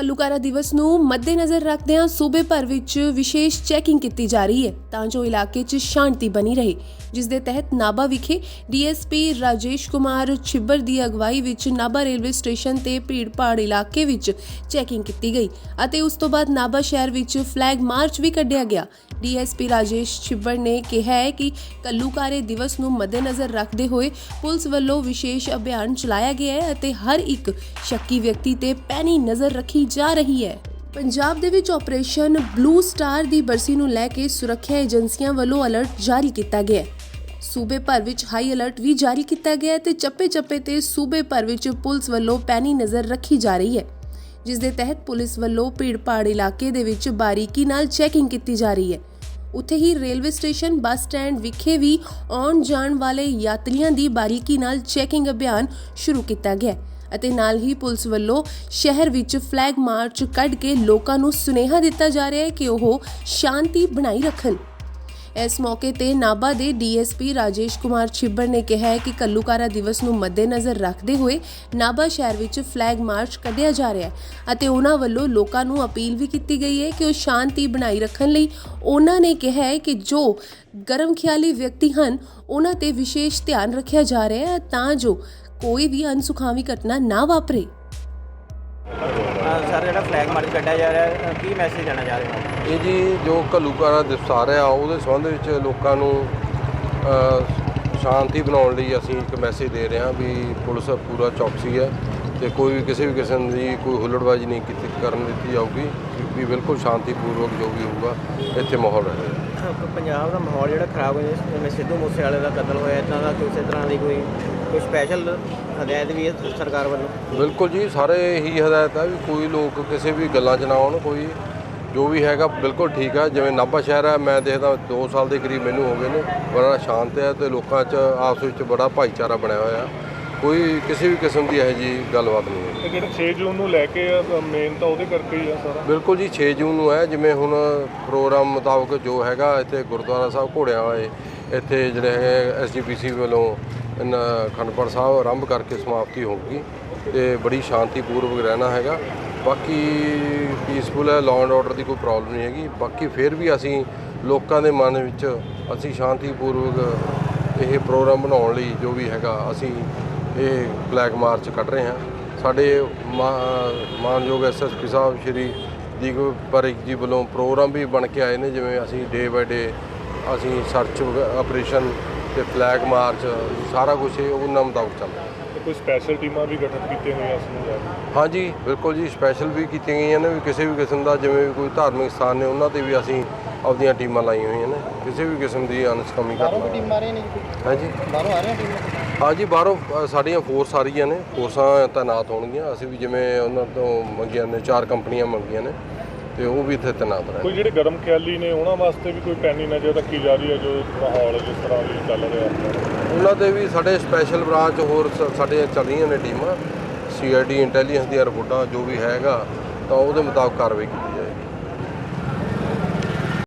ਕੱਲੂਕਾਰਾ ਦਿਵਸ ਨੂੰ ਮੱਦੇਨਜ਼ਰ ਰੱਖਦਿਆਂ ਸੂਬੇ ਭਰ ਵਿੱਚ ਵਿਸ਼ੇਸ਼ ਚੈਕਿੰਗ ਕੀਤੀ ਜਾ ਰਹੀ ਹੈ ਤਾਂ ਜੋ ਇਲਾਕੇ 'ਚ ਸ਼ਾਂਤੀ ਬਣੀ ਰਹੇ, ਜਿਸ ਦੇ ਤਹਿਤ ਨਾਭਾ ਵਿਖੇ ਡੀਐਸਪੀ ਰਾਜੇਸ਼ ਕੁਮਾਰ ਛਿੱਬਰ ਦੀ ਅਗਵਾਈ ਵਿੱਚ ਨਾਭਾ ਰੇਲਵੇ ਸਟੇਸ਼ਨ ਤੇ ਭੀੜ-ਭਾੜ ਇਲਾਕੇ ਵਿੱਚ ਚੈਕਿੰਗ ਕੀਤੀ ਗਈ ਅਤੇ ਉਸ ਤੋਂ ਬਾਅਦ ਨਾਭਾ ਸ਼ਹਿਰ ਵਿੱਚ ਫਲੈਗ ਮਾਰਚ ਵੀ ਕੱਢਿਆ ਗਿਆ। ਡੀਐਸਪੀ ਰਾਜੇਸ਼ ਛਿੱਬਰ ਨੇ ਕਿਹਾ ਹੈ ਕਿ ਕੱਲੂਕਾਰੇ ਦਿਵਸ ਨੂੰ ਮੱਦੇਨਜ਼ਰ ਰੱਖਦੇ ਹੋਏ ਪੁਲਿਸ ਵੱਲੋਂ ਵਿਸ਼ੇਸ਼ ਅਭਿਆਨ ਚਲਾਇਆ ਗਿਆ ਹੈ ਅਤੇ ਹਰ ਇੱਕ ਸ਼ੱਕੀ ਵਿਅਕਤੀ ਤੇ ਪੈਣੀ ਨਜ਼ਰ ਰੱਖੀ ਜਾ ਰਹੀ ਹੈ। ਪੰਜਾਬ ਦੇ ਵਿੱਚ ਆਪਰੇਸ਼ਨ ਬਲੂ ਸਟਾਰ ਦੀ ਬਰਸੀ ਨੂੰ ਲੈ ਕੇ ਸੁਰੱਖਿਆ ਏਜੰਸੀਆਂ ਵੱਲੋਂ ਅਲਰਟ ਜਾਰੀ ਕੀਤਾ ਗਿਆ ਹੈ। ਸੂਬੇ ਭਰ ਵਿੱਚ ਹਾਈ ਅਲਰਟ ਵੀ ਜਾਰੀ ਕੀਤਾ ਗਿਆ ਹੈ ਤੇ ਚੱਪੇ-ਚੱਪੇ ਤੇ ਸੂਬੇ ਭਰ ਵਿੱਚ ਪੁਲਿਸ ਵੱਲੋਂ ਪੈਣੀ ਨਜ਼ਰ ਰੱਖੀ ਜਾ ਰਹੀ ਹੈ। ਜਿਸ ਦੇ ਤਹਿਤ ਪੁਲਿਸ ਵੱਲੋਂ ਭੀੜ-ਭਾੜ ਇਲਾਕੇ ਦੇ ਵਿੱਚ ਬਾਰੀਕੀ ਨਾਲ ਚੈਕਿੰਗ ਕੀਤੀ ਜਾ ਰਹੀ ਹੈ। ਉੱਥੇ ਹੀ ਰੇਲਵੇ ਸਟੇਸ਼ਨ, ਬੱਸ ਸਟੈਂਡ ਵਿਖੇ ਵੀ ਆਉਣ ਜਾਣ ਵਾਲੇ ਯਾਤਰੀਆਂ ਦੀ ਬਾਰੀਕੀ ਨਾਲ ਚੈਕਿੰਗ ਅਭਿਆਨ ਸ਼ੁਰੂ ਕੀਤਾ ਗਿਆ ਹੈ। ਅਤੇ ਨਾਲ ਹੀ ਪੁਲਿਸ ਵੱਲੋਂ ਸ਼ਹਿਰ ਵਿੱਚ ਫਲੈਗ ਮਾਰਚ ਕੱਢ ਕੇ ਲੋਕਾਂ ਨੂੰ ਸੁਨੇਹਾ ਦਿੱਤਾ ਜਾ ਰਿਹਾ ਹੈ ਕਿ ਉਹ ਸ਼ਾਂਤੀ ਬਣਾਈ ਰੱਖਣ। ਇਸ ਮੌਕੇ ਤੇ ਨਾਭਾ ਦੇ ਡੀਐਸਪੀ ਰਾਜੇਸ਼ ਕੁਮਾਰ ਛਿੱਬਰ ਨੇ ਕਿਹਾ ਹੈ ਕਿ ਕੱਲੂਕਾਰਾ ਦਿਵਸ ਨੂੰ ਮੱਦੇਨਜ਼ਰ ਰੱਖਦੇ ਹੋਏ ਨਾਭਾ ਸ਼ਹਿਰ ਵਿੱਚ ਫਲੈਗ ਮਾਰਚ ਕੱਢਿਆ ਜਾ ਰਿਹਾ ਹੈ ਅਤੇ ਉਹਨਾਂ ਵੱਲੋਂ ਲੋਕਾਂ ਨੂੰ ਅਪੀਲ ਵੀ ਕੀਤੀ ਗਈ ਹੈ ਕਿ ਉਹ ਸ਼ਾਂਤੀ ਬਣਾਈ ਰੱਖਣ ਲਈ ਉਹਨਾਂ ਨੇ ਕਿਹਾ ਹੈ ਕਿ ਜੋ ਗਰਮ ਖਿਆਲੀ ਵਿਅਕਤੀ ਹਨ, ਉਹਨਾਂ ਤੇ ਵਿਸ਼ੇਸ਼ ਧਿਆਨ ਰੱਖਿਆ ਜਾ ਰਿਹਾ ਹੈ ਤਾਂ ਜੋ ਕੋਈ ਵੀ ਅਨਸੁਖਾਵੀ ਘਟਨਾ ਨਾ ਵਾਪਰੇ। ਸਰ ਜਿਹੜਾ ਫਲੈਗ ਮਾਰਚ ਕੱਢਿਆ ਜਾ ਰਿਹਾ ਹੈ, ਕੀ ਮੈਸੇਜ ਦੇਣਾ ਚਾਹ ਰਹੇ ਹੋ? ਇਹ ਜੀ ਜੋ ਘੱਲੂਕਾਰਾ ਦਿਵਸ ਆ ਰਿਹਾ ਉਹਦੇ ਸੰਬੰਧ ਵਿੱਚ ਲੋਕਾਂ ਨੂੰ ਅ, ਸ਼ਾਂਤੀ ਬਣਾਉਣ ਲਈ ਅਸੀਂ ਇੱਕ ਮੈਸੇਜ ਦੇ ਰਹੇ ਹਾਂ ਵੀ ਪੁਲਿਸ ਪੂਰਾ ਚੌਕਸੀ ਹੈ। ਤੇ ਕੋਈ ਵੀ ਕਿਸੇ ਵੀ ਕਿਸਮ ਦੀ ਕੋਈ ਹੁੱਲੜਬਾਜ਼ੀ ਨਹੀਂ ਕੀਤੀ ਕਰਨ ਦਿੱਤੀ ਜਾਊਗੀ ਵੀ ਬਿਲਕੁਲ ਸ਼ਾਂਤੀਪੂਰਵਕ ਜੋ ਵੀ ਹੋਊਗਾ ਇੱਥੇ ਮਾਹੌਲ ਰਹੇਗਾ ਪੰਜਾਬ ਦਾ ਮਾਹੌਲ ਜਿਹੜਾ ਖਰਾਬ ਹੋ ਜਾਂਦਾ ਜਿਵੇਂ ਸਿੱਧੂ ਮੂਸੇਵਾਲੇ ਦਾ ਕਤਲ ਹੋਇਆ ਇਦਾਂ ਦਾ ਕਿਸੇ ਤਰ੍ਹਾਂ ਦੀ ਕੋਈ ਕੋਈ ਸਪੈਸ਼ਲ ਹਦਾਇਤ ਵੀ ਹੈ ਸਰਕਾਰ ਵੱਲੋਂ? ਬਿਲਕੁਲ ਜੀ ਸਾਰੇ ਹੀ ਹਦਾਇਤ ਹੈ ਵੀ ਕੋਈ ਲੋਕ ਕਿਸੇ ਵੀ ਗੱਲਾਂ 'ਚ ਨਾ ਆਉਣ ਕੋਈ ਜੋ ਵੀ ਹੈਗਾ ਬਿਲਕੁਲ ਠੀਕ ਹੈ ਜਿਵੇਂ ਨਾਭਾ ਸ਼ਹਿਰ ਹੈ ਮੈਂ ਦੇਖਦਾ 2 ਸਾਲ ਦੇ ਕਰੀਬ ਮੈਨੂੰ ਹੋ ਗਏ ਨੇ ਬੜਾ ਸ਼ਾਂਤ ਹੈ ਤੇ ਲੋਕਾਂ 'ਚ ਆਪਸ ਵਿੱਚ ਬੜਾ ਭਾਈਚਾਰਾ ਬਣਿਆ ਹੋਇਆ। ਕੋਈ ਕਿਸੇ ਵੀ ਕਿਸਮ ਦੀ ਇਹੋ ਜਿਹੀ ਗੱਲਬਾਤ ਨਹੀਂ ਹੈ। ਇਹ ਜਿਹੜਾ 6 ਜੂਨ ਨੂੰ ਲੈ ਕੇ ਮੇਨ ਤਾਂ ਉਹਦੇ ਕਰਕੇ ਹੀ ਆ ਸਾਰਾ। ਬਿਲਕੁਲ ਜੀ 6 ਜੂਨ ਨੂੰ ਹੈ ਜਿਵੇਂ ਹੁਣ ਪ੍ਰੋਗਰਾਮ ਮੁਤਾਬਕ ਜੋ ਹੈਗਾ ਇੱਥੇ ਗੁਰਦੁਆਰਾ ਸਾਹਿਬ ਘੋੜਿਆਂ ਵਾਲੇ ਇੱਥੇ ਜਿਹੜੇ ਹੈ ਐਸਜੀਪੀਸੀ ਵੱਲੋਂ ਪਾਠ ਸਾਹਿਬ ਆਰੰਭ ਕਰਕੇ ਸਮਾਪਤੀ ਹੋਊਗੀ ਤੇ ਬੜੀ ਸ਼ਾਂਤੀਪੂਰਵਕ ਰਹਿਣਾ ਹੈਗਾ। ਬਾਕੀ ਪੀਸਫੁਲ ਹੈ ਲਾਅ ਐਂਡ ਆਰਡਰ ਦੀ ਕੋਈ ਪ੍ਰੋਬਲਮ ਨਹੀਂ ਹੈਗੀ। ਬਾਕੀ ਫਿਰ ਵੀ ਅਸੀਂ ਲੋਕਾਂ ਦੇ ਮਨ ਵਿੱਚ ਅਸੀਂ ਸ਼ਾਂਤੀਪੂਰਵਕ ਇਹ ਪ੍ਰੋਗਰਾਮ ਬਣਾਉਣ ਲਈ ਜੋ ਵੀ ਹੈਗਾ ਅਸੀਂ ਇਹ ਫਲੈਗ ਮਾਰਚ ਕੱਢ ਰਹੇ ਹਾਂ। ਸਾਡੇ ਮਾ- ਮਾਨਯੋਗ ਐਸਐਸਪੀ ਸਾਹਿਬ ਸ਼੍ਰੀ ਦੀਪ ਪਰਿਕ ਜੀ ਵੱਲੋਂ ਪ੍ਰੋਗਰਾਮ ਵੀ ਬਣ ਕੇ ਆਏ ਨੇ, ਜਿਵੇਂ ਅਸੀਂ ਡੇ ਬਾਏ ਡੇ ਅਸੀਂ ਸਰਚ ਆਪਰੇਸ਼ਨ ਤੇ ਫਲੈਗ ਮਾਰਚ ਸਾਰਾ ਕੁਝ ਉਹਨਾਂ ਮੁਤਾਬਕ ਚੱਲ ਰਿਹਾ। ਤੇ ਕੋਈ ਸਪੈਸ਼ਲ ਟੀਮਾਂ ਵੀ ਗਠਿਤ ਕੀਤੀਆਂ ਹੋਈਆਂ ਇਸ ਨੂੰ ਲੈ ਕੇ? ਹਾਂਜੀ ਬਿਲਕੁਲ ਜੀ ਸਪੈਸ਼ਲ ਵੀ ਕੀਤੀਆਂ ਗਈਆਂ ਨੇ ਵੀ ਕਿਸੇ ਵੀ ਕਿਸਮ ਦਾ ਜਿਵੇਂ ਵੀ ਕੋਈ ਧਾਰਮਿਕ ਸਥਾਨ ਨੇ ਉਹਨਾਂ ਤੇ ਵੀ ਅਸੀਂ ਆਪਦੀਆਂ ਟੀਮਾਂ ਲਾਈਆਂ ਹੋਈਆਂ ਨੇ। ਕਿਸੇ ਵੀ ਕਿਸਮ ਦੀ ਅਨਸਕਮੀ ਬਾਹਰੋਂ ਕਰਨਾ ਵੀ ਟੀਮ ਆ ਰਹੇ ਨੇ ਜੀ ਹਾਂਜੀ। ਬਾਹਰੋਂ ਆ ਰਹੇ ਟੀਮ? ਹਾਂਜੀ ਬਾਹਰੋਂ ਅ, ਸਾਡੀਆਂ ਫੋਰਸ ਆ ਰਹੀਆਂ ਨੇ ਫੋਰਸਾਂ ਤਾਇਨਾਤ ਹੋਣਗੀਆਂ। ਅਸੀਂ ਵੀ ਜਿਵੇਂ ਉਹਨਾਂ ਤੋਂ ਮੰਗੀਆਂ ਨੇ ਚਾਰ ਕੰਪਨੀਆਂ ਮੰਗੀਆਂ ਨੇ। ਤੇ ਉਹ ਵੀ ਇੱਥੇ ਤਾਇਨਾਤ ਰਹਿਣ ਕੋਈ ਜਿਹੜੇ ਗਰਮ ਖਿਆਲੀ ਨੇ ਉਹਨਾਂ ਵਾਸਤੇ ਵੀ ਕੋਈ ਪੈਨੀ ਨਜ਼ਰ ਰੱਖੀ ਜਾ ਰਹੀ ਹੈ ਜੋ ਮਾਹੌਲ ਜਿਸ ਤਰ੍ਹਾਂ ਵੀ ਚੱਲ ਰਿਹਾ ਉਹਨਾਂ ਦੇ ਵੀ ਸਾਡੇ ਸਪੈਸ਼ਲ ਬ੍ਰਾਂਚ ਹੋਰ ਸਾਡੇ ਚੱਲ ਰਹੀਆਂ ਨੇ ਟੀਮਾਂ ਸੀਆਈਡੀ ਇੰਟੈਲੀਜੈਂਸ ਦੀਆਂ ਰਿਪੋਰਟਾਂ ਜੋ ਵੀ ਹੈਗਾ ਤਾਂ ਉਹਦੇ ਮੁਤਾਬਕ ਕਾਰਵਾਈ ਕੀਤੀ।